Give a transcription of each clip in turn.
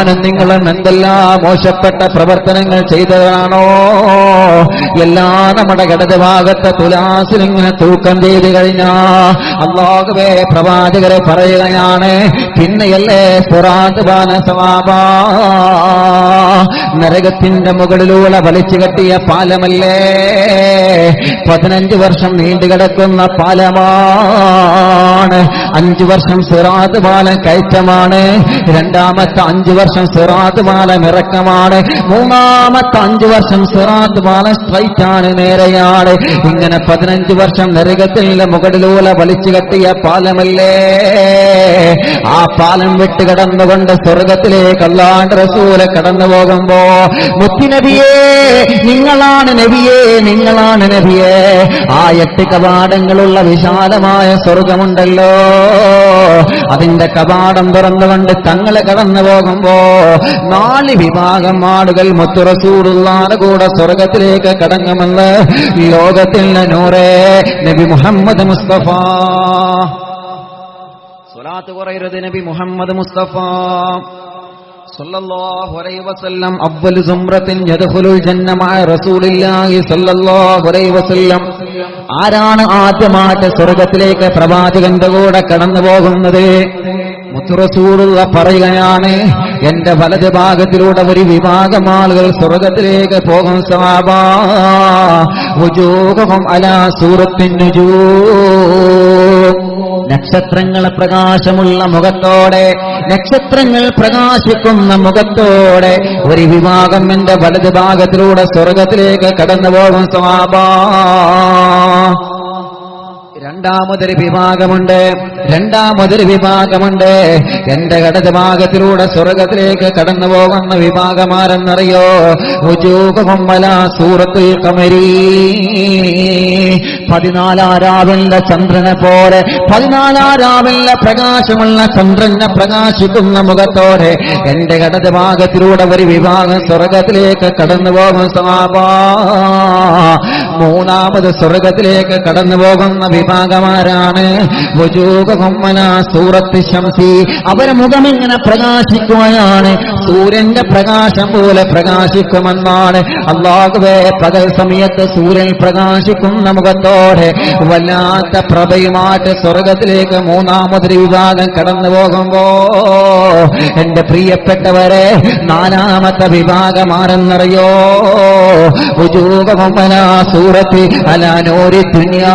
ഞാനും നിങ്ങളും എന്തെല്ലാം മോശപ്പെട്ട പ്രവർത്തനങ്ങൾ ചെയ്തതാണോ? എല്ലാം നമ്മുടെ ഇടത് ഭാഗത്തെ തുലാസിൽ ഇങ്ങനെ തൂക്കം ചെയ്ത് കഴിഞ്ഞാ അള്ളാഹുവേ പ്രവാചകരെ പറയുകയാണ് പിന്നെയല്ലേ സുറാത്ത് ബാന സവാബാ? നരകത്തിന്റെ മുകളിലൂടെ വലിച്ചു കെട്ടിയ പാലമല്ലേ? പതിനഞ്ച് വർഷം നീണ്ടുകിടക്കുന്ന പാലമാണ് അഞ്ചു വർഷം സിറാത്ത് പാലം കയറ്റമാണ്. രണ്ടാമത്തെ അഞ്ചു വർഷം സിറാത്ത് പാലം ഇറക്കമാണ്. മൂന്നാമത്തെ അഞ്ചു വർഷം സിറാത്ത് പാലം സ്ട്രൈറ്റ് ആണ് നേരെയാണ്. ഇങ്ങനെ പതിനഞ്ച് വർഷം നരകത്തിൽ മുകളിലൂടെ വലിച്ചു കെട്ടിയ പാലമല്ലേ? ആ പാലം വിട്ട് കടന്നുകൊണ്ട് സ്വർഗത്തിലേക്ക് അല്ലാണ്ട് റസൂല കടന്നു പോകുമ്പോ മുത്തിനബിയേ നിങ്ങളാണ് നബിയേ നിങ്ങളാണ് നബിയേ. ആ എട്ട് കവാടങ്ങളുള്ള വിശാലമായ സ്വർഗമുണ്ടല്ലോ. അതിന്റെ കവാടം തുറന്നുകൊണ്ട് തങ്ങളെ കടന്നു പോകുമ്പോ നാല് വിഭാഗം ആളുകൾ മുത്തുറസൂറുള്ള കൂടെ സ്വർഗത്തിലേക്ക് കടങ്ങുമെന്ന് ലോകത്തിൽ നൂറേ നബി മുഹമ്മദ് മുസ്തഫ. സ്വലാത്ത് കുറയരുത് നബി മുഹമ്മദ് മുസ്തഫ. ആരാണ് ആദ്യമായിട്ട് സ്വർഗത്തിലേക്ക് പ്രവാചകന്റെ കൂടെ കടന്നു പോകുന്നത്? മുത്തുറസൂടുള്ള പറയുകയാണ് എന്റെ വലത് ഭാഗത്തിലൂടെ ഒരു വിഭാഗം ആളുകൾ സ്വർഗത്തിലേക്ക് പോകും സവാബാ അലാ സൂറത്തിൻ നക്ഷത്രങ്ങളെ പ്രകാശമുള്ള മുഖത്തോടെ നക്ഷത്രങ്ങൾ പ്രകാശിക്കുന്ന മുഖത്തോടെ ഒരു വിഭാഗം എന്റെ വലത് ഭാഗത്തിലൂടെ സ്വർഗത്തിലേക്ക് കടന്നു പോകും സ്വാഭാ രണ്ടാമതൊരു വിഭാഗമുണ്ട്. രണ്ടാമതൊരു വിഭാഗമുണ്ട്. എന്റെ കടതുഭാഗത്തിലൂടെ സ്വർഗത്തിലേക്ക് കടന്നു പോകുന്ന വിഭാഗമാരെന്നറിയോ സൂറത്ത് സൂറത്തുൽ കമരി പതിനാലാരാവിലെ ചന്ദ്രനെ പോലെ പതിനാലാരാവിലെ പ്രകാശമുള്ള ചന്ദ്രനെ പ്രകാശിക്കുന്ന മുഖത്തോടെ എന്റെ കടതുഭാഗത്തിലൂടെ ഒരു വിഭാഗം സ്വർഗത്തിലേക്ക് കടന്നു പോകും സമാപാ മൂന്നാമത് സ്വർഗത്തിലേക്ക് കടന്നു പോകുന്ന വിഭാഗമാരാണ് വജൂഹുമ്മല സൂറത്ത് ശംസി. അവരെ മുഖം ഇങ്ങനെ പ്രകാശിക്കുകയാണ് സൂര്യന്റെ പ്രകാശം പോലെ പ്രകാശിക്കുമെന്നാണ്. അള്ളാഹുവേ പകൽ സമയത്ത് സൂര്യൻ പ്രകാശിക്കുന്ന മുഖത്തോടെ വല്ലാത്ത പ്രഭയുമായിട്ട് സ്വർഗത്തിലേക്ക് മൂന്നാമതൊരു വിഭാഗം കടന്നു പോകുമ്പോ എന്റെ പ്രിയപ്പെട്ടവരെ നാലാമത്തെ വിഭാഗമാരെന്നറിയോ? ആരെന്നറിയോ സൂറത്തി അലാനോരി ദുനിയാ.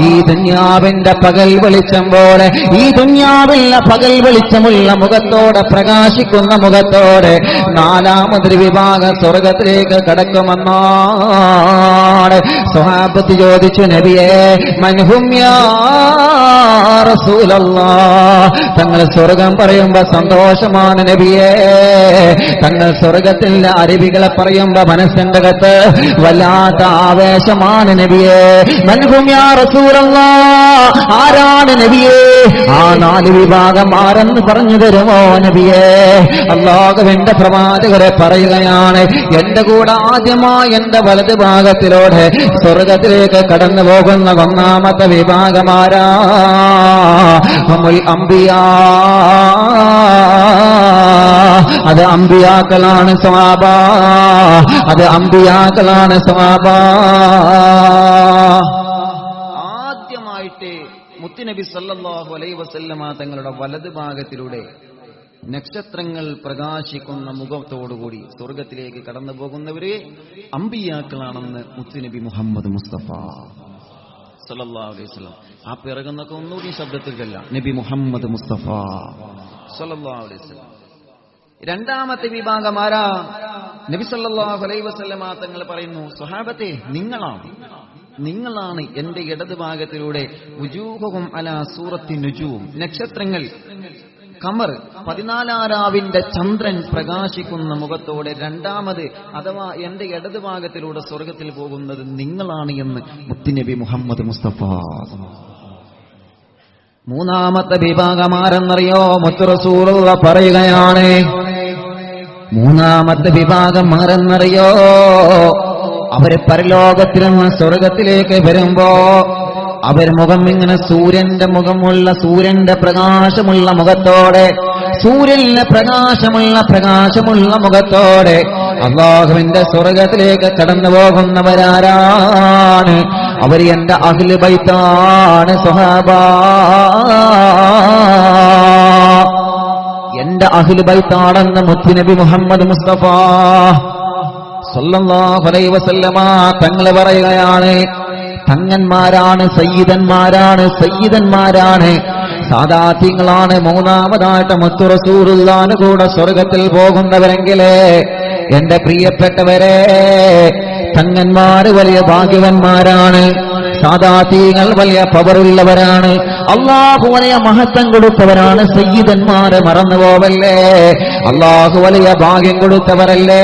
ഈ ദുന്യാവിന്റെ പകൽ വെളിച്ചം പോലെ ഈ ദുന്യാവിലെ പകൽ വെളിച്ചമുള്ള മുഖത്തോടെ പ്രകാശിക്കുന്ന മുഖത്തോടെ നാലാമതൊരു വിഭാഗം സ്വർഗത്തിലേക്ക് കടക്കുമെന്നാണ്. സ്വഹാബത്ത് ചോദിച്ചു നബിയെ മനുഹുമ്യൂലല്ല തങ്ങൾ സ്വർഗം പറയുമ്പോ സന്തോഷമാണ് നബിയെ. തങ്ങൾ സ്വർഗത്തിന്റെ അരുവികളെ പറയുമ്പോ മനസ്സിന്റെ അകത്ത് വല്ലാത്ത ആവേശമാണ് നബിയെ. മൻഹും യാ റസൂലല്ലാ ആരാണ് നബിയെ? ആ നാല് വിഭാഗം ആരെന്ന് പറഞ്ഞു തരുമോ നബിയെ? അള്ളാഹുവിന്റെ പ്രവാചകരെ പറയുകയാണ് എന്റെ കൂടെ ആദ്യമായി എന്റെ വലത് ഭാഗത്തിലൂടെ സ്വർഗത്തിലേക്ക് കടന്നു പോകുന്ന ഒന്നാമത്തെ വിഭാഗമാരാ ഹുമുൽ അംബിയാ. അത് അമ്പിയാക്കളാണ് സ്വാബ അത് അമ്പിയാക്കളാണ് സ്വാബ മുത്തുനബി സല്ലാഹു അലൈ വസല്ലമ തങ്ങളുടെ വലത് ഭാഗത്തിലൂടെ നക്ഷത്രങ്ങൾ പ്രകാശിക്കുന്ന മുഖത്തോടുകൂടി സ്വർഗത്തിലേക്ക് കടന്നു പോകുന്നവര് അമ്പിയാക്കളാണെന്ന് മുത്തുനബി മുഹമ്മദ് മുസ്തഫ സല്ലല്ലാഹു അലൈഹി ആ പിറകുന്നൊക്കെ ഒന്നുകൂടി ശബ്ദത്തിൽ ചെല്ല നബി മുഹമ്മദ് മുസ്തഫ സല്ലല്ലാഹു അലൈഹി രണ്ടാമത്തെ വിഭാഗം ആരാ? നബി സല്ലല്ലാഹു അലൈഹി വസല്ലമ തങ്ങൾ പറയുന്നു സ്വഹാബത്തെ നിങ്ങളാണ്. നിങ്ങളാണ് എന്റെ ഇടത് ഭാഗത്തിലൂടെ ഉജൂഹവും അല സൂറത്തി നുജൂവും. നക്ഷത്രങ്ങൾ. കമർ. പതിനാലാരാവിന്റെ ചന്ദ്രൻ പ്രകാശിക്കുന്ന മുഖത്തോടെ രണ്ടാമത് അഥവാ എന്റെ ഇടത് ഭാഗത്തിലൂടെ സ്വർഗത്തിൽ പോകുന്നത് നിങ്ങളാണ് എന്ന് മുത്തുനബി മുഹമ്മദ് മുസ്തഫ. മൂന്നാമത്തെ വിഭാഗമാരെന്നറിയോ? മുത്തുറസൂറുള്ള പറയുകയാണ്. മൂന്നാമത്തെ വിഭാഗം ആരെന്നറിയോ അവർ പരലോകത്തിൽ നിന്ന് സ്വർഗത്തിലേക്ക് വരുമ്പോ അവർ മുഖം ഇങ്ങനെ സൂര്യന്റെ മുഖമുള്ള സൂര്യന്റെ പ്രകാശമുള്ള മുഖത്തോടെ സൂര്യന്റെ പ്രകാശമുള്ള പ്രകാശമുള്ള മുഖത്തോടെ അള്ളാഹുവിന്റെ സ്വർഗത്തിലേക്ക് കടന്നു പോകുന്നവരാരാണ്. അവർ എന്റെ അഖിൽ ബൈത്താണ് സ്വഹാബ. എന്റെ അഖിൽ ബൈത്താണെന്ന് മുത്തുനബി മുഹമ്മദ് മുസ്തഫ തങ്ങൾ പറയുകയാണ് തങ്ങന്മാരാണ് സയ്യിദന്മാരാണ് സയ്യിദന്മാരാണ്. സാദാത്യങ്ങളാണ് മൂന്നാമതായിട്ട് മുത്തു റസൂറുല്ലാന് കൂടെ സ്വർഗത്തിൽ പോകുന്നവരെങ്കിലേ എന്റെ പ്രിയപ്പെട്ടവരെ തങ്ങന്മാര് വലിയ ഭാഗ്യവന്മാരാണ്. സാദാതീങ്ങൾ വലിയ പവറുള്ളവരാണ്. അള്ളാഹു വലിയ മഹത്വം കൊടുത്തവരാണ് സയ്യിദന്മാരെ മറന്നു പോവല്ലേ അള്ളാഹു വലിയ ഭാഗ്യം കൊടുത്തവരല്ലേ?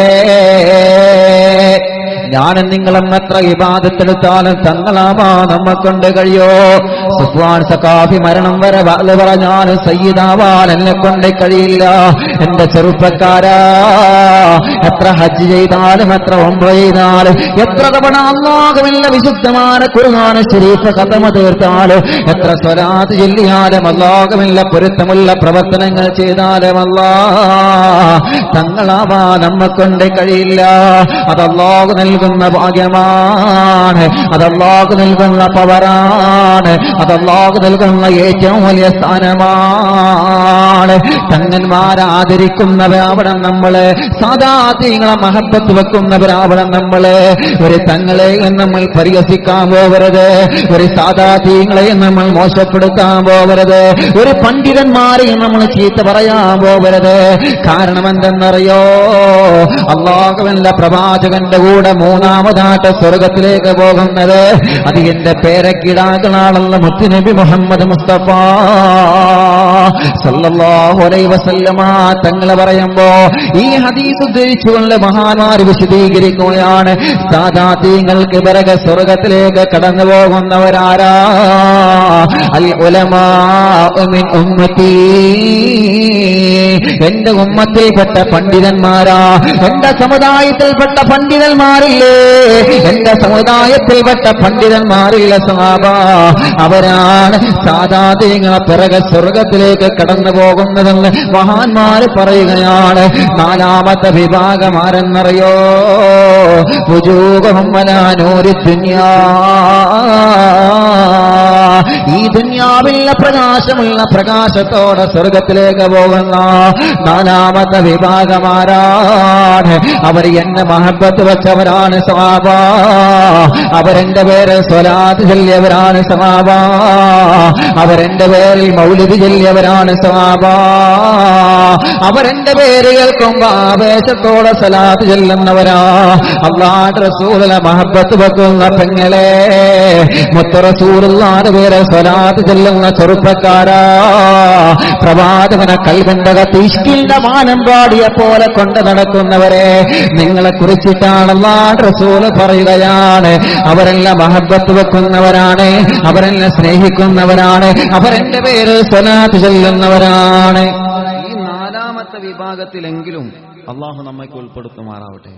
ഞാനും നിങ്ങളും എത്ര വിവാദത്തെടുത്താലും നമ്മ നമ്മക്കൊണ്ട് കഴിയോ? സുഫ്വാൻ സഖാഫി മരണം വരെ വാൽ പറഞ്ഞാലും സയ്യിദാവാൻ എന്നെ കൊണ്ട് കഴിയില്ല. എന്റെ ചെറുപ്പക്കാരാ എത്ര ഹജ്ജ് ചെയ്താലും എത്ര ഒമ്പ ചെയ്താലും എത്ര തവണ അള്ളാഹുവില്ല വിശുദ്ധമാണ് കുറുനാന ശരീഫ കഥമ തീർത്താലും എത്ര സ്വരാത് ചൊല്ലിയാലും അള്ളാഹുവില്ല പൊരുത്തമുള്ള പ്രവർത്തനങ്ങൾ ചെയ്താലും അല്ലാ തങ്ങളാവാ നമ്മക്കൊണ്ട് കഴിയില്ല. അത് അള്ളാഹു നൽകുന്ന ഭാഗ്യമാണ്. അതല്ലാഹു നൽകുന്ന പവറാണ്. അതല്ലാഹു നൽകുന്ന ഏറ്റവും വലിയ സ്ഥാനമാണ്. തങ്ങന്മാരാദരിക്കുന്നവരാവണം നമ്മൾ. സാധാത്യങ്ങളെ മഹത്വത്ത് വെക്കുന്നവരാവണം നമ്മൾ. ഒരു തങ്ങളെ നമ്മൾ പരിഹസിക്കാൻ പോകരുത്. ഒരു സാധാ തീങ്ങളെ നമ്മൾ മോശപ്പെടുത്താൻ പോകരുത്. ഒരു പണ്ഡിതന്മാരെയും നമ്മൾ ചീത്ത പറയാൻ പോകരുത്. കാരണം എന്തെന്നറിയോ? അള്ളാഹുവല്ല പ്രവാചകന്റെ കൂടെ മൂന്നാമതായിട്ട് സ്വർഗത്തിലേക്ക് പോകുന്നത് അത് എന്റെ പേരക്കിടാകളാണെന്ന് മുത്തുനബി മുഹമ്മദ് മുസ്തഫ. സല്ലല്ലാഹു അലൈഹി വസല്ലമ പറയുമ്പോ ഈ ഹദീസ് ഉദ്ധരിച്ചുകൊണ്ട് മഹാന്മാർ വിശദീകരിക്കുകയാണ്. സാധാത്യങ്ങൾക്ക് പിറകെ സ്വർഗത്തിലേക്ക് കടന്നു പോകുന്നവരാരാ എന്റെ ഉമ്മത്തിൽപ്പെട്ട പണ്ഡിതന്മാരാ. എന്റെ സമുദായത്തിൽപ്പെട്ട പണ്ഡിതന്മാരില്ലേ? എന്റെ സമുദായത്തിൽപ്പെട്ട പണ്ഡിതന്മാരില്ല സാബ അവരാണ് സാധാതീങ്ങളെ പിറകെ സ്വർഗത്തിലേക്ക് കടന്നു പോകുന്നതെന്ന് മഹാന്മാര് പറയുകയാണ്. നാലാമത്തെ വിഭാഗം ആരെന്നറിയോ? ഉജൂകമലാനൂരി ദുന്യാ. ഈ ദുന്യാവിലെ പ്രകാശമുള്ള പ്രകാശത്തോടെ സ്വർഗത്തിലേക്ക് പോകുന്ന നാലാമത്തെ വിഭാഗമാരാണ്. അവർ എന്നെ മഹബത്ത് വെച്ചവരാണ് സവാബ അവരെന്റെ പേര് സ്വലാത്ത് ചൊല്ലിയവരാണ് സവാബ അവരെന്റെ പേരിൽ മൗലിദ് ചൊല്ലിയവരാണ് സവാബ അവരെന്റെ പേര് കേൾക്കുമ്പോ ആവേശത്തോടെ സ്വലാത്ത് ചെല്ലുന്നവരാ. അള്ളാഹ് റസൂലിനെ മഹബത്ത് വെക്കുന്ന പെങ്ങളെ മുത്ത ആറ് സ്വലാത്ത് ചെല്ലുന്ന ചെറുപ്പക്കാരാ. പ്രവാചകന കൽകണ്ടക തീഷ്കിന്റെ മാനം പാടിയ പോലെ കൊണ്ട് നടക്കുന്നവരെ നിങ്ങളെ കുറിച്ചിട്ടാണ് അള്ളാഹ് റസൂൽ പറയുകയാണ്. അവരെല്ലാം മഹബത്ത് വെക്കുന്നവരാണ് അവരെല്ലാം സ്നേഹിക്കുന്നവരാണ് അവരെന്റെ പേര് സ്വലാത്ത് ചെല്ലുന്നവരാണ്. ഈ നാലാമത്തെ വിഭാഗത്തിലെങ്കിലും അള്ളാഹു നമ്മയ്ക്ക് ഉൾപ്പെടുത്തുമാറാവട്ടെ.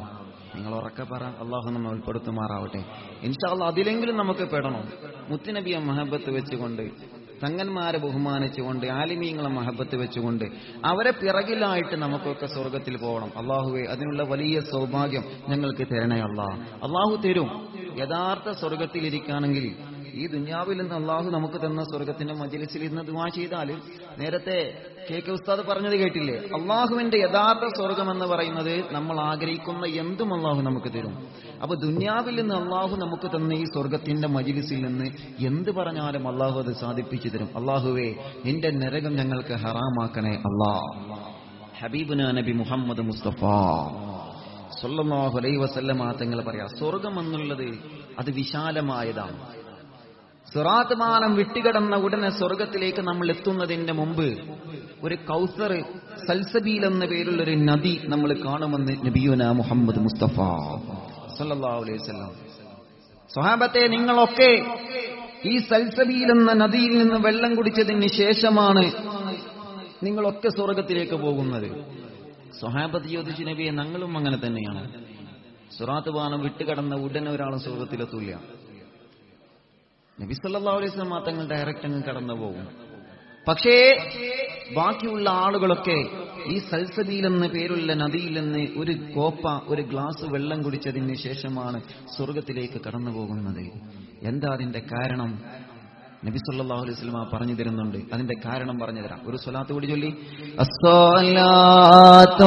ഉറക്കെ പറ അള്ളാഹു നമ്മെ ഉൾപ്പെടുത്തുമാറാവട്ടെ. ഇൻഷാല്ല അതിലെങ്കിലും നമുക്ക് പെടണം. മുത്തുനബിയെ മഹബത്ത് വെച്ചുകൊണ്ട് തങ്ങന്മാരെ ബഹുമാനിച്ചുകൊണ്ട് ആലിമീങ്ങളെ മഹബത്ത് വെച്ചുകൊണ്ട് അവരെ പിറകിലായിട്ട് നമുക്കൊക്കെ സ്വർഗത്തിൽ പോകണം. അള്ളാഹുവെ അതിനുള്ള വലിയ സൗഭാഗ്യം ഞങ്ങൾക്ക് തരണേ അള്ളാഹ് അള്ളാഹു തരും. യഥാർത്ഥ സ്വർഗത്തിലിരിക്കുകയാണെങ്കിൽ ഈ ദുന്യാവിൽ നിന്ന് അള്ളാഹു നമുക്ക് തന്ന സ്വർഗത്തിന്റെ മജലിസിൽ ഇന്ന് ദുവാ ചെയ്താൽ നേരത്തെ കെ കെ ഉസ്താദ് പറഞ്ഞത് കേട്ടില്ലേ? അള്ളാഹുവിന്റെ യഥാർത്ഥ സ്വർഗം എന്ന് പറയുന്നത് നമ്മൾ ആഗ്രഹിക്കുന്ന എന്തും അള്ളാഹു നമുക്ക് തരും. അപ്പൊ ദുന്യാവിൽ നിന്ന് അള്ളാഹു നമുക്ക് തന്ന ഈ സ്വർഗത്തിന്റെ മജിലിസിൽ നിന്ന് എന്ത് പറഞ്ഞാലും അള്ളാഹു അത് സാധിപ്പിച്ചു തരും. അള്ളാഹുവേ നിന്റെ നരകം ഞങ്ങൾക്ക് ഹറാമാക്കണേ അള്ളാ. ഹബീബുന നബി മുഹമ്മദ് മുസ്തഫ. സല്ലല്ലാഹു അലൈഹി വസല്ലമ തങ്ങൾ പറയാ സ്വർഗം എന്നുള്ളത് അത് വിശാലമായതാണ്. സിറാത്ത് മാനം വിട്ടുകിടന്ന ഉടനെ സ്വർഗത്തിലേക്ക് നമ്മൾ എത്തുന്നതിന്റെ മുമ്പ് ഒരു കൗസർ സൽസബീൽ എന്ന പേരുള്ള ഒരു നദി നമ്മൾ കാണുമെന്ന് നബിയുന മുഹമ്മദ് മുസ്തഫ അലൈഹി സ്വഹാബത്തെ നിങ്ങളൊക്കെ ഈ സൽസബീൽ എന്ന നദിയിൽ നിന്ന് വെള്ളം കുടിച്ചതിന് ശേഷമാണ് നിങ്ങളൊക്കെ സ്വർഗത്തിലേക്ക് പോകുന്നത്. സ്വഹാബത്ത് ചോദിച്ചു നബിയെ ഞങ്ങളും അങ്ങനെ തന്നെയാണ്. സുറാത്ത് പാനം വിട്ടുകടന്ന ഉടനെ ഒരാളും സ്വർഗത്തിലെത്തൂല നബി സല്ലാ അലൈഹി വസല്ലം തങ്ങൾ ഡയറക്റ്റ് അങ്ങ് കടന്നു പോകും. പക്ഷേ ബാക്കിയുള്ള ആളുകളൊക്കെ ഈ സൽസബീൽ എന്ന പേരുള്ള നദിയിൽ നിന്ന് ഒരു കോപ്പ ഒരു ഗ്ലാസ് വെള്ളം കുടിച്ചതിന് ശേഷമാണ് സ്വർഗത്തിലേക്ക് കടന്നു പോകുന്നത്. എന്താ അതിന്റെ കാരണം? നബി സല്ലല്ലാഹു അലൈഹി വസല്ലം പറഞ്ഞു തരുന്നുണ്ട്. അതിന്റെ കാരണം പറഞ്ഞു തരാം. ഒരു സ്വലാത്ത് കൂടി ചൊല്ലി. അസ്സലാത്തു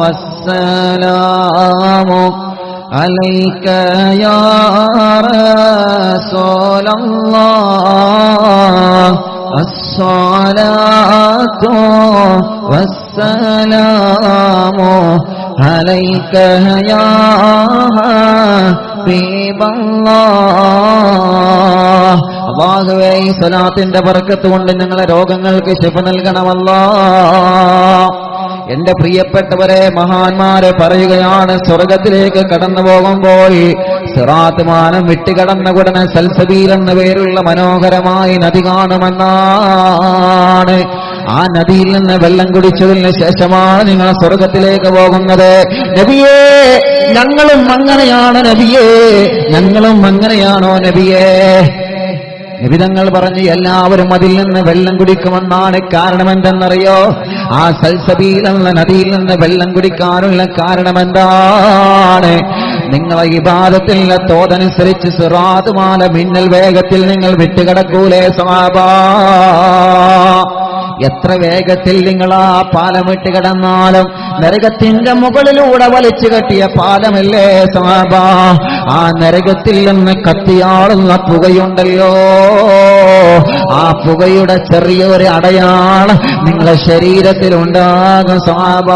വസ്സലാമു عليك يا رسول الله الصلاة والسلام عليك يا حبيب الله അള്ളാഹുവേ ഈ സ്വലാത്തിന്റെ ബർക്കത്ത് കൊണ്ട് ഞങ്ങളെ രോഗങ്ങൾക്ക് ശിഫ നൽകണമല്ലോ എന്റെ പ്രിയപ്പെട്ടവരെ മഹാന്മാരെ പറയുകയാണ് സ്വർഗത്തിലേക്ക് കടന്നു പോകുമ്പോൾ സിറാത്ത് മാനം വിട്ടുകടന്ന ഉടനെ സൽസബീൽ എന്ന പേരുള്ള മനോഹരമായ നദി കാണുമെന്നാണ്. ആ നദിയിൽ നിന്ന് വെള്ളം കുടിച്ചതിന് ശേഷമാണ് നിങ്ങൾ സ്വർഗത്തിലേക്ക് പോകുന്നത്. നബിയേ ഞങ്ങളും അങ്ങനെയാണ് നബിയേ ഞങ്ങളും അങ്ങനെയാണോ നബിയേ? നിബിതങ്ങൾ പറഞ്ഞ് എല്ലാവരും അതിൽ നിന്ന് വെള്ളം കുടിക്കുമെന്നാണ് കാരണം എന്തെന്നറിയോ ആ സൽസബീൽ എന്ന നദിയിൽ നിന്ന് വെള്ളം കുടിക്കാനുള്ള കാരണം നിങ്ങൾ നിങ്ങളെ ഇബാദത്തിന്റെ തോതനുസരിച്ച് സിറാതുമാല മിന്നൽ വേഗത്തിൽ നിങ്ങൾ വിട്ടുകിടക്കൂലേ സമാബാ എത്ര വേഗത്തിൽ നിങ്ങൾ ആ പാലം വിട്ട് കിടന്നാലും നരകത്തിന്റെ മുകളിലൂടെ വലിച്ചു കെട്ടിയ പാലമല്ലേ സാബ? ആ നരകത്തിൽ നിന്ന് കത്തിയാളുന്ന പുകയുണ്ടല്ലോ. ആ പുകയുടെ ചെറിയൊരു അടയാളം നിങ്ങളെ ശരീരത്തിലുണ്ടാകും സമാബ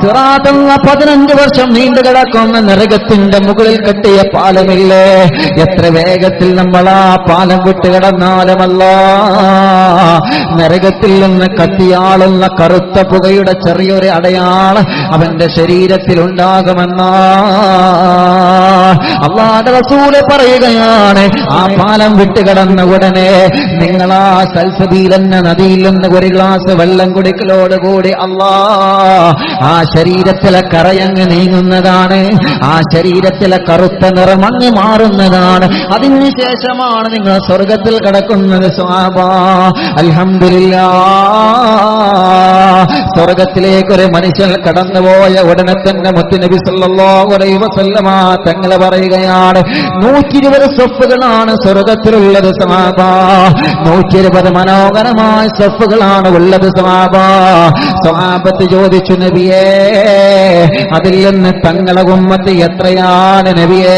സിറാത്തുള്ള പതിനഞ്ച് വർഷം നീണ്ടു കിടക്കുന്ന നരകത്തിന്റെ മുകളിൽ കെട്ടിയ പാലമില്ലേ? എത്ര വേഗത്തിൽ നമ്മൾ ആ പാലം വിട്ട് കിടന്നാലുമല്ല. നരകത്തിൽ നിന്ന് കത്തിയാളുന്ന കറുത്ത പുകയുടെ ചെറിയൊരു അടയാളം അവന്റെ ശരീരത്തിൽ ഉണ്ടാകുമെന്നാ അള്ളാന്റെ റസൂൽ പറയുകയാണ് ആ പാലം വിട്ട് കടന്ന ഉടനെ നിങ്ങൾ ആ സൽസബീൽ എന്ന നദിയിൽ നിന്ന് ഒരു ഗ്ലാസ് വെള്ളം കുടിക്കലോടുകൂടി അള്ളാ ആ ശരീരത്തിലെ കറയങ്ങ് നീങ്ങുന്നതാണ് ആ ശരീരത്തിലെ കറുത്ത നിറമങ്ങ് മാറുന്നതാണ്. അതിനുശേഷമാണ് നിങ്ങൾ സ്വർഗത്തിൽ കിടക്കുന്നത് സ്വാഭാ അൽഹമില്ല സ്വർഗത്തിലേക്ക് ഒരു മനുഷ്യൻ കടന്നുപോയ ഉടനെ തന്നെ മുത്തുനബി സല്ലാ തങ്ങൾ പറയുകയാണ്. നൂറ്റി ഇരുപത് സ്വപ്പുകളാണ് സ്വർഗത്തിലുള്ളത് സമാബ നൂറ്റി ഇരുപത് മനോഹരമായ സ്വപ്പുകളാണ് ഉള്ളത് സമാബ സമാപത്ത് ചോദിച്ചു നബിയേ അതിൽ നിന്ന് തങ്ങളെ ഉമ്മത്ത് എത്രയാണ് നബിയേ?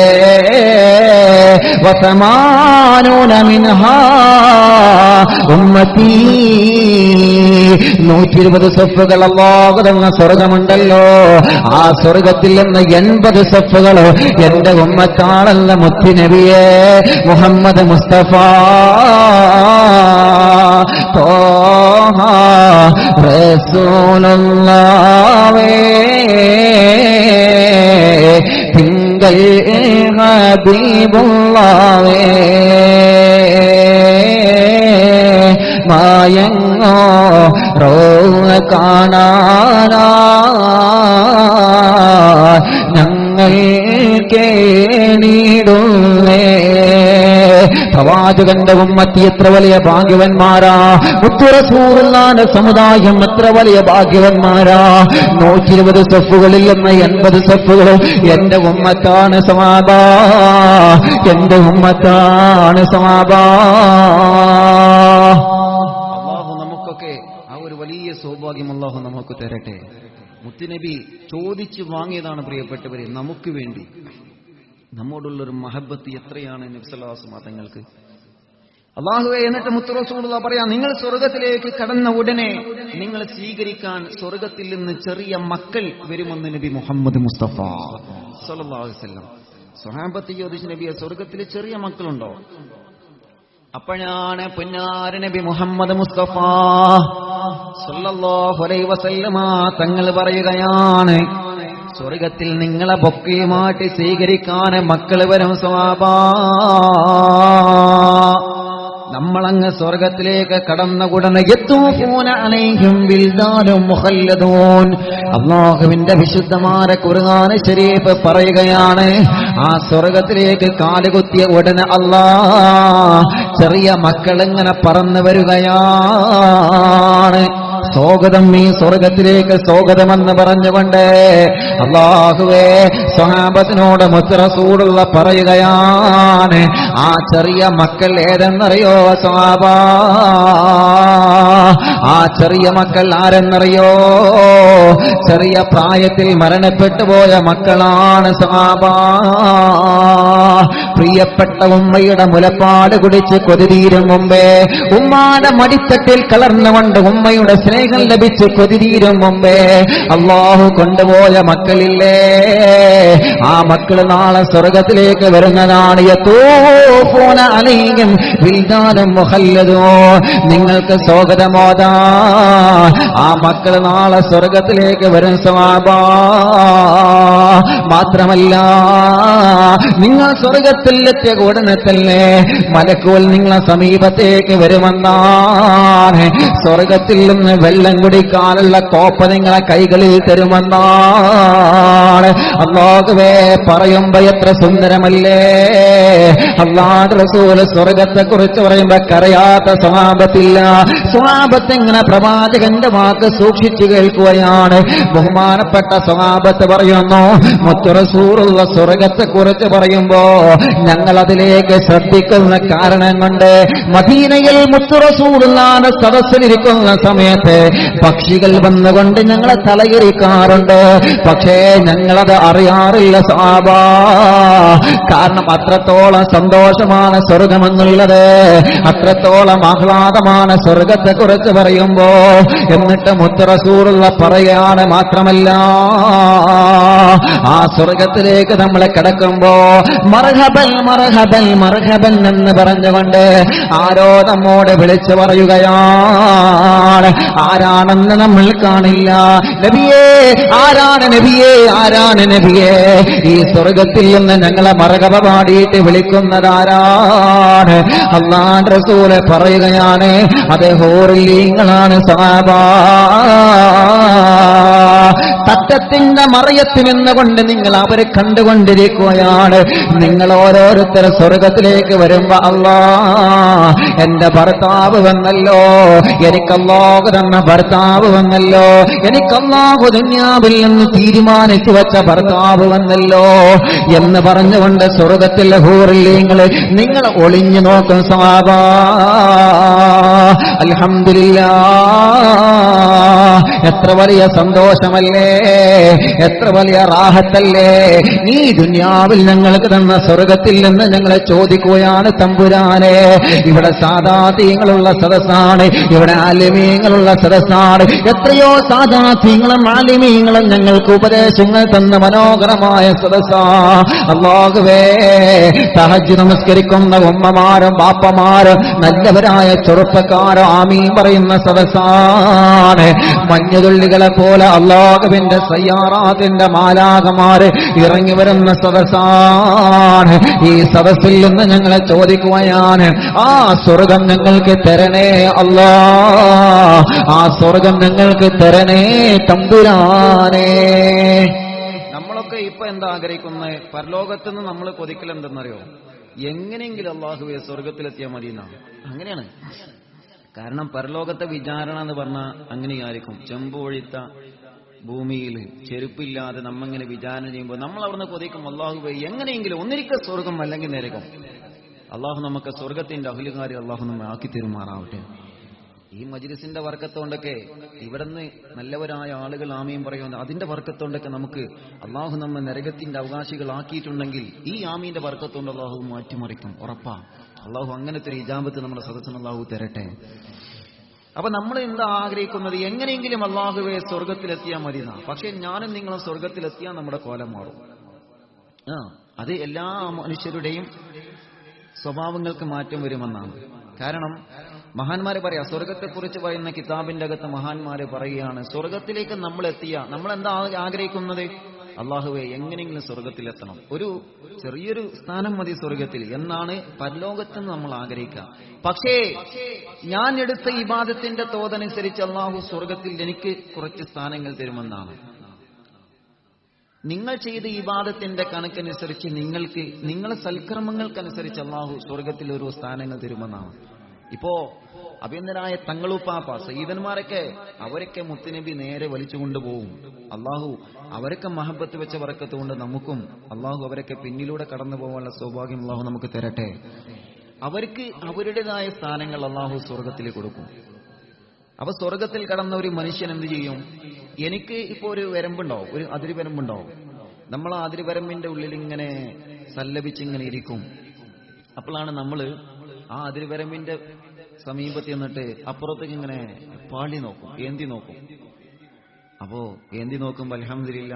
വസമാനൂന മിൻഹാ. ഉമ്മത്തി നൂറ്റി ഇരുപത് സ്വപ്പുകൾ അള്ളാഹുതന്ന സ്വർഗമുണ്ടല്ലോ. ആ സ്വർഗത്തിൽ നിന്ന് എൺപത് സ്വപ്പുകൾ എന്റെ ഉമ്മത്താണല്ല മുത്തുനബിയെ. മുഹമ്മദ് മുസ്തഫ. തോഹ റസൂലുള്ളാവേ തിങ്കൾ ഹബീബുള്ളാവേ മായങ്ങോ റോ കാണാനാ. ഞങ്ങൾ പ്രവാചകന്റെ ഉമ്മത്തി എത്ര വലിയ ഭാഗ്യവന്മാരാ? മുത്തുറസൂറുള്ളാന്റെ സമുദായം എത്ര വലിയ ഭാഗ്യവന്മാരാ? നൂറ്റി ഇരുപത് സഫുകളിൽ നിന്ന് എൺപത് സെഫുകളും എന്റെ ഉമ്മത്താണ് സമാബാ. എന്റെ ഉമ്മത്താണ് സമാബാ. അള്ളാഹു നമുക്കൊക്കെ ആ ഒരു വലിയ സൗഭാഗ്യം അള്ളാഹു നമുക്ക് തരട്ടെ. മുത്തുനബി ചോദിച്ചു വാങ്ങിയതാണ് പ്രിയപ്പെട്ടവരെ നമുക്ക് വേണ്ടി. നമ്മോടുള്ള ഒരു മഹബത്ത് എത്രയാണ് നബ്സലാസ് മതങ്ങൾക്ക് അള്ളാഹുവെ എന്നിട്ട് മുത്തുറസൂടുള്ള പറയാം നിങ്ങൾ സ്വർഗത്തിലേക്ക് കടന്ന ഉടനെ നിങ്ങൾ സ്വീകരിക്കാൻ സ്വർഗത്തിൽ നിന്ന് ചെറിയ മക്കൾ വരുമെന്ന് നബി മുഹമ്മദ് മുസ്തഫ വസല്ലം. സ്വഹാബത്ത് ചോദിച്ചു നബിയെ സ്വർഗത്തിൽ ചെറിയ മക്കളുണ്ടോ? അപ്പോഴാണ് പുന്നാര നബി മുഹമ്മദ് മുസ്തഫ തങ്ങൾ പറയുകയാണ് സ്വർഗത്തിൽ നിങ്ങളെ ബൊക്കയുമായിട്ട് സ്വീകരിക്കാൻ മക്കൾ വരും സ്വാഭാ നമ്മളങ്ങ് സ്വർഗത്തിലേക്ക് കടന്ന ഉടനെ അള്ളാഹുവിന്റെ വിശുദ്ധമായ ഖുർആൻ ശരീഫ് പറയുകയാണ് ആ സ്വർഗത്തിലേക്ക് കാലുകുത്തിയ ഉടനെ അല്ലാ ചെറിയ മക്കളിങ്ങനെ പറന്നു വരികയാണ്. സ്വാഗതം ഈ സ്വർഗത്തിലേക്ക് സ്വാഗതമെന്ന് പറഞ്ഞുകൊണ്ട് അള്ളാഹുവേ സ്വഹാബത്തിനോട് മുത്തറസൂടുള്ള പറയുകയാണ് ആ ചെറിയ മക്കൾ ഏതെന്നറിയോ സ്വാബ ആ ചെറിയ മക്കൾ ആരെന്നറിയോ? ചെറിയ പ്രായത്തിൽ മരണപ്പെട്ടു പോയ മക്കളാണ് സ്വാബ പ്രിയപ്പെട്ട ഉമ്മയുടെ മുലപ്പാട് കുടിച്ച് കൊതിതീരും മുമ്പേ. ഉമ്മാന മടിത്തട്ടിൽ കലർന്നുകൊണ്ട് ഉമ്മയുടെ സ്നേഹം ലഭിച്ച് കൊതിതീരും മുമ്പേ. അള്ളാഹു കൊണ്ടുപോയ മക്കളില്ലേ? ആ മക്കൾ നാളെ സ്വർഗത്തിലേക്ക് വരുന്നതാണ്. നിങ്ങൾക്ക് സ്വാഗതമോദാ ആ മക്കൾ നാളെ സ്വർഗത്തിലേക്ക് വരും സവാബാ. മാത്രമല്ല നിങ്ങൾ സ്വർഗത്തിലെത്തിയ ഉടനെ തന്നെ മലക്കുകൾ നിങ്ങളെ സമീപത്തേക്ക് വരുമെന്നാണ്. സ്വർഗത്തിൽ നിന്ന് വെള്ളം കുടിക്കാനുള്ള കോപ്പ നിങ്ങളെ കൈകളിൽ തരുമെന്നാണ്. അള്ളാഹുവേ പറയുമ്പോ എത്ര സുന്ദരമല്ലേ? അള്ളാഹ് റസൂൽ സ്വർഗത്തെ കുറിച്ച് പറയുമ്പോ കരയാത്ത സ്വഭാവത്തില്ല. സ്വഭാവത്ത് ഇങ്ങനെ പ്രവാചകന്റെ വാക്ക് സൂക്ഷിച്ചു കേൾക്കുകയാണ്. ബഹുമാനപ്പെട്ട സ്വഭാവത്ത് പറയുന്നു മുത്തുറസൂറുള്ള സ്വർഗത്തെ കുറിച്ച് പറയുമ്പോ ഞങ്ങൾ അതിലേക്ക് ശ്രദ്ധിക്കുന്ന കാരണം കൊണ്ട് മദീനയിൽ മുത്തുറസൂറുള്ളാന്റെ സദസ്സിലിരിക്കുന്ന സമയത്ത് പക്ഷികൾ വന്നുകൊണ്ട് ഞങ്ങളെ തലയിരിക്കാറുണ്ട് പക്ഷേ ഞങ്ങളത് അറിയാറില്ല സാബാ. കാരണം അത്രത്തോളം സന്തോഷമാണ് സ്വർഗമെന്നുള്ളത്. അത്രത്തോളം ആഹ്ലാദമാണ് സ്വർഗത്തെ കുറിച്ച് പറയുമ്പോ. എന്നിട്ട് മുത്തറസൂറുള്ള പറയാണ് മാത്രമല്ല ആ സ്വർഗത്തിലേക്ക് നമ്മൾ കിടക്കുമ്പോ മർഹബൻ മർഹബൽ മർഹബൻ എന്ന് പറഞ്ഞുകൊണ്ട് ആരോ നമ്മോട് വിളിച്ചു പറയുകയാണ്. ആരാണെന്ന് നമ്മൾ കാണില്ല. നബിയേ ആരാണ് നബിയേ ആരാണ് നബിയേ? ഈ സ്വർഗത്തിൽ നിന്ന് ഞങ്ങളെ മർഹബ പാടിയിട്ട് വിളിക്കുന്നതാരാണ് അള്ളാൻ റസൂൽ പറയുകയാണ് അത് ഹോറിലീങ്ങളാണ് സാബാ തട്ടത്തിന്റെ മറയത്തുമെന്നുകൊണ്ട് നിങ്ങൾ അവരെ കണ്ടുകൊണ്ടിരിക്കുകയാണ്. നിങ്ങൾ ഓരോരുത്തർ സ്വർഗത്തിലേക്ക് വരുമ്പോ അല്ലാ എന്റെ ഭർത്താവ് വന്നല്ലോ. എനിക്കല്ലാഹു തന്ന ഭർത്താവ് വന്നല്ലോ. എനിക്കല്ലാഹു ദുന്യാവിൽ നിന്ന് തീരുമാനിച്ചു വെച്ച ഭർത്താവ് വന്നല്ലോ. എന്ന് പറഞ്ഞുകൊണ്ട് സ്വർഗത്തിൽ ഹൂറില്ലീങ്ങൾ നിങ്ങൾ ഒളിഞ്ഞു നോക്കും സാബാ അൽഹംദുലില്ലാ. എത്ര വലിയ സന്തോഷമല്ലേ. എത്ര വലിയ റാഹത്തല്ലേ? നീ ദുന്യാവിൽ ഞങ്ങൾക്ക് തന്ന സ്വർഗത്തിൽ നിന്ന് ഞങ്ങളെ ചോദിക്കുകയാണ് തമ്പുരാനെ. ഇവിടെ സാധാതീങ്ങളുള്ള സദസ്സാണ് ഇവിടെ ആലിമീങ്ങളുള്ള സദസ്സാണ്. എത്രയോ സാധാതീങ്ങളും ആലിമീങ്ങളും ഞങ്ങൾക്ക് ഉപദേശങ്ങൾ തന്ന മനോഹരമായ സദസ്സാ. അള്ളാഹുവേ സഹജ് നമസ്കരിക്കുന്ന ഉമ്മമാരും ബാപ്പമാരും നല്ലവരായ ചെറുപ്പക്കാരും ആമീൻ പറയുന്ന സദസ്സാണ്. മഞ്ഞുതുള്ളികളെ പോലെ അള്ളാഹുവിന്റെ സയ്യാറാത്തിന്റെ മാലാകമാര് ഇറങ്ങി വരുന്ന സദസ്സാണ്. ഈ സദസ്സിൽ നിന്ന് ഞങ്ങളെ ചോദിക്കുകയാണ് ആ സ്വർഗം ഞങ്ങൾക്ക് തരണേ അല്ലാ. ആ സ്വർഗം ഞങ്ങൾക്ക് തരണേ തമ്പുരാനേ. നമ്മളൊക്കെ ഇപ്പൊ എന്താ ആഗ്രഹിക്കുന്നത് പരലോകത്ത് നിന്ന് നമ്മൾ കൊതിക്കൽ എന്തെന്നറിയോ എങ്ങനെയെങ്കിലും അള്ളാഹുവെ സ്വർഗത്തിലെത്തിയാൽ മതി എന്നാണ് അങ്ങനെയാണ്. കാരണം പരലോകത്തെ വിചാരണ എന്ന് പറഞ്ഞാൽ അങ്ങനെയായിരിക്കും. ചെമ്പ് ഒഴിത്ത ഭൂമിയിൽ ചെരുപ്പില്ലാതെ നമ്മങ്ങനെ വിചാരണ ചെയ്യുമ്പോൾ നമ്മൾ അവിടുന്ന് കൊതിക്കും. അള്ളാഹുവെ എങ്ങനെയെങ്കിലും ഒന്നിരിക്കൽ സ്വർഗം അല്ലെങ്കിൽ നിരകം. അള്ളാഹു നമുക്ക് സ്വർഗത്തിന്റെ അഹുലുകാരി അള്ളാഹു നമ്മെ ആക്കി തീരുമാറാവട്ടെ. ഈ മജ്ലിസിന്റെ വർക്കത്തോണ്ടൊക്കെ ഇവിടുന്ന് നല്ലവരായ ആളുകൾ ആമയും പറയുന്നത് അതിന്റെ വർക്കത്തോണ്ടൊക്കെ നമുക്ക് അള്ളാഹു നമ്മെ നരകത്തിന്റെ അവകാശികളാക്കിയിട്ടുണ്ടെങ്കിൽ ഈ ആമീന്റെ വർക്കത്തോണ്ട് അള്ളാഹു മാറ്റിമറിക്കും. ഉറപ്പാ. അള്ളാഹു അങ്ങനത്തെ ഒരു ഇജാബത്ത് നമ്മുടെ സദസ്സിന് അള്ളാഹു തരട്ടെ. അപ്പൊ നമ്മൾ എന്താ ആഗ്രഹിക്കുന്നത്? എങ്ങനെയെങ്കിലും അള്ളാഹുവെ സ്വർഗത്തിലെത്തിയാൽ മതി എന്നാ. പക്ഷെ ഞാനും നിങ്ങളും സ്വർഗത്തിലെത്തിയാൽ നമ്മുടെ കോലം മാറും. ആ അത് എല്ലാ മനുഷ്യരുടെയും സ്വഭാവങ്ങൾക്ക് മാറ്റം വരുമെന്നാണ്. കാരണം മഹാന്മാര് പറയാ സ്വർഗത്തെക്കുറിച്ച് പറയുന്ന കിതാബിന്റെ അകത്ത് മഹാന്മാര് പറയുകയാണ് സ്വർഗത്തിലേക്ക് നമ്മൾ എത്തിയ നമ്മൾ എന്താ ആഗ്രഹിക്കുന്നത്? അള്ളാഹുവെ എങ്ങനെയെങ്കിലും സ്വർഗത്തിലെത്തണം ഒരു ചെറിയൊരു സ്ഥാനം മതി സ്വർഗത്തിൽ എന്നാണ് പരലോകത്ത് നമ്മൾ ആഗ്രഹിക്കുക. പക്ഷേ ഞാൻ എടുത്ത ഇബാദത്തിന്റെ തോതനുസരിച്ച് അള്ളാഹു സ്വർഗത്തിൽ എനിക്ക് കുറച്ച് സ്ഥാനങ്ങൾ തരുമെന്നാണ്. നിങ്ങൾ ചെയ്ത ഇബാദത്തിന്റെ കണക്കനുസരിച്ച് നിങ്ങൾക്ക് നിങ്ങളെ സൽക്കർമ്മങ്ങൾക്കനുസരിച്ച് അള്ളാഹു സ്വർഗത്തിൽ ഒരു സ്ഥാനങ്ങൾ തരുമെന്നാണ്. ഇപ്പോ അഭിനന്ദനായ തങ്ങളുപ്പാപ്പ സയ്യിദന്മാരൊക്കെ അവരൊക്കെ മുത്തുനബി നേരെ വലിച്ചു കൊണ്ടുപോകും അള്ളാഹു അവരൊക്കെ മഹബത്ത് വെച്ച വറക്കത്ത് കൊണ്ട് നമുക്കും അള്ളാഹു അവരൊക്കെ പിന്നിലൂടെ കടന്നു പോകാനുള്ള സൗഭാഗ്യം അള്ളാഹു നമുക്ക് തരട്ടെ. അവർക്ക് അവരുടേതായ സ്ഥാനങ്ങൾ അള്ളാഹു സ്വർഗത്തിൽ കൊടുക്കും. അപ്പൊ സ്വർഗത്തിൽ കടന്ന ഒരു മനുഷ്യൻ എന്ത് ചെയ്യും? എനിക്ക് ഇപ്പോ ഒരു വരമ്പുണ്ടാവും ഒരു അതിര് വരമ്പുണ്ടാവും നമ്മൾ ആ അതിര് വരമ്പിന്റെ ഉള്ളിൽ ഇങ്ങനെ സല്ലപിച്ചിങ്ങനെ ഇരിക്കും. അപ്പോഴാണ് നമ്മൾ ആ അതിരുവരമ്പിന്റെ സമീപത്ത് എന്നിട്ട് അപ്പുറത്തേക്ക് ഇങ്ങനെ പാളി നോക്കും ഏന്തി നോക്കും. അപ്പോ ഏന്തി നോക്കുമ്പോൾ അലഹമില്ല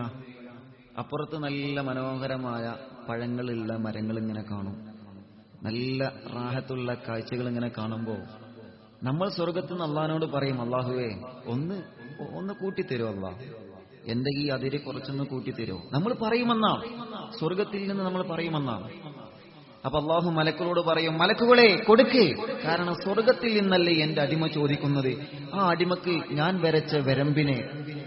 അപ്പുറത്ത് നല്ല മനോഹരമായ പഴങ്ങളുള്ള മരങ്ങൾ ഇങ്ങനെ കാണും. നല്ല റാഹത്തുള്ള കാഴ്ചകൾ ഇങ്ങനെ കാണുമ്പോൾ നമ്മൾ സ്വർഗത്തിൽ നിന്ന് അള്ളഹാനോട് പറയും അള്ളാഹുവേ ഒന്ന് ഒന്ന് കൂട്ടിത്തരോ അള്ളാഹ് എന്റെ ഈ അതിര് കുറച്ചൊന്ന് കൂട്ടിത്തരോ നമ്മൾ പറയുമെന്നാണ് സ്വർഗത്തിൽ നിന്ന് നമ്മൾ പറയുമെന്നാണ് അപ്പൊ അള്ളാഹു മലക്കുകളോട് പറയും മലക്കുകളെ കൊടുക്ക്. കാരണം സ്വർഗത്തിൽ നിന്നല്ലേ എന്റെ അടിമ ചോദിക്കുന്നത്. ആ അടിമക്ക് ഞാൻ വരച്ച വരമ്പിനെ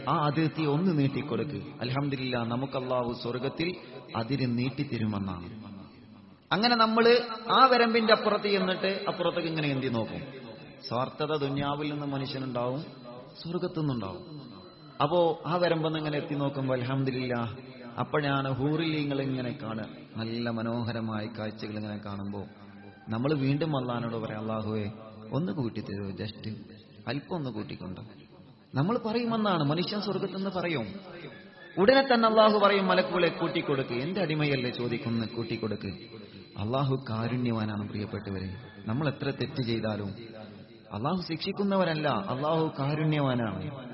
ആ അതിർത്തി ഒന്ന് നീട്ടിക്കൊടുക്ക്. അലഹമില്ല നമുക്ക് അള്ളാഹു സ്വർഗത്തിൽ അതിര് നീട്ടിത്തരുമെന്നാണ്. അങ്ങനെ നമ്മൾ ആ വരമ്പിന്റെ അപ്പുറത്ത് ചെന്നിട്ട് അപ്പുറത്തേക്ക് ഇങ്ങനെ എന്തി നോക്കും. സ്വാർത്ഥത ദുന്യാവിൽ നിന്ന് മനുഷ്യനുണ്ടാവും സ്വർഗത്തു നിന്നുണ്ടാവും അപ്പോ ആ വരമ്പെന്ന് ഇങ്ങനെ എത്തി നോക്കുമ്പോൾ അലഹമില്ല അപ്പോഴാണ് ഹൂറിലീങ്ങൾ ഇങ്ങനെ കാണുക. നല്ല മനോഹരമായ കാഴ്ചകൾ ഇങ്ങനെ കാണുമ്പോൾ നമ്മൾ വീണ്ടും അള്ളഹാനോട് പറയാം അള്ളാഹുവേ ഒന്ന് കൂട്ടിത്തരുമോ ജസ്റ്റ് അല്പം ഒന്ന് കൂട്ടിക്കൊണ്ട്. നമ്മൾ പറയുമെന്നാണ് മനുഷ്യൻ സ്വർഗത്തെന്ന് പറയും. ഉടനെ തന്നെ അള്ളാഹു പറയും മലക്കുകളെ കൂട്ടിക്കൊടുക്ക്. എന്റെ അടിമയല്ലേ ചോദിക്കുന്നു കൂട്ടിക്കൊടുക്ക്. അള്ളാഹു കാരുണ്യവാനാണ് പ്രിയപ്പെട്ടവരെ. നമ്മൾ എത്ര തെറ്റ് ചെയ്താലും അള്ളാഹു ശിക്ഷിക്കുന്നവരല്ല അള്ളാഹു കാരുണ്യവാനാണ്.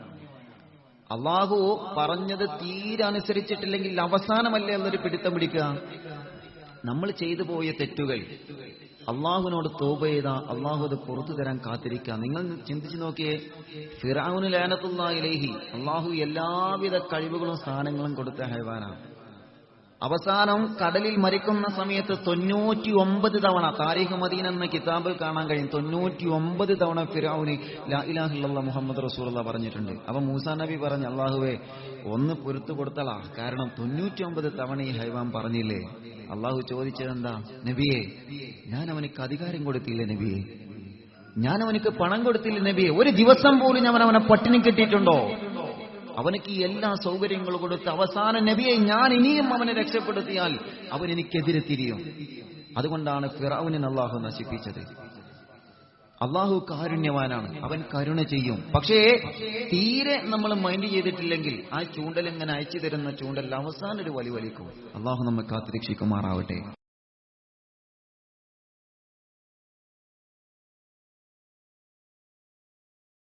അള്ളാഹു പറഞ്ഞത് തീരെ അനുസരിച്ചിട്ടില്ലെങ്കിൽ അവസാനമല്ലേ എന്നൊരു പിടുത്തം പിടിക്കുക. നമ്മൾ ചെയ്തു പോയ തെറ്റുകൾ. അള്ളാഹുവിനോട് തോപ ചെയ്ത അള്ളാഹു അത് പുറത്തു തരാൻ കാത്തിരിക്കുക. നിങ്ങൾ ചിന്തിച്ചു നോക്കിയേ ഫിറാവുന് ലേനത്തുള്ള ഇലേഹി. അള്ളാഹു എല്ലാവിധ കഴിവുകളും സ്ഥാനങ്ങളും കൊടുത്ത ഹൈവാനാണ്. അവസാനം കടലിൽ മരിക്കുന്ന സമയത്ത് തൊണ്ണൂറ്റി ഒമ്പത് തവണ താരിഖ് മദീൻ എന്ന കിതാബിൽ കാണാൻ കഴിയും. തൊണ്ണൂറ്റി ഒമ്പത് തവണ ഫിറാവുന് ലാ ഇലാഹില്ല മുഹമ്മദ് റസൂലുള്ള പറഞ്ഞിട്ടുണ്ട്. അപ്പൊ മൂസാ നബി പറഞ്ഞു അള്ളാഹുവെ ഒന്ന് പൊരുത്തു കൊടുത്തളാ. കാരണം തൊണ്ണൂറ്റി ഒമ്പത് തവണ ഈ ഹൈവാൻ പറഞ്ഞില്ലേ? അള്ളാഹു ചോദിച്ചതെന്താ? നബിയെ ഞാൻ അവനക്ക് അധികാരം കൊടുത്തില്ലേ നബിയെ? ഞാൻ അവനക്ക് പണം കൊടുത്തില്ല നബിയെ? ഒരു ദിവസം പോലും ഞാൻ അവനെ പട്ടിണി കെട്ടിയിട്ടുണ്ടോ? അവനക്ക് ഈ എല്ലാ സൗകര്യങ്ങളും കൊടുത്ത് അവസാന നബിയെ ഞാൻ ഇനിയും അവനെ രക്ഷപ്പെടുത്തിയാൽ അവൻ എനിക്കെതിരെ തിരിയും. അതുകൊണ്ടാണ് ഫിറാവുനെ അള്ളാഹു നശിപ്പിച്ചത്. അള്ളാഹു കാരുണ്യവാനാണ്. അവൻ കരുണ ചെയ്യും. പക്ഷേ തീരെ നമ്മൾ മൈൻഡ് ചെയ്തിട്ടില്ലെങ്കിൽ ആ ചൂണ്ടൽ ഇങ്ങനെ അയച്ചു തരുന്ന ചൂണ്ടൽ അവസാനം ഒരു വലി വലിക്കും അള്ളാഹു നമ്മെ കാത്തുരക്ഷിക്കുമാറാവട്ടെ.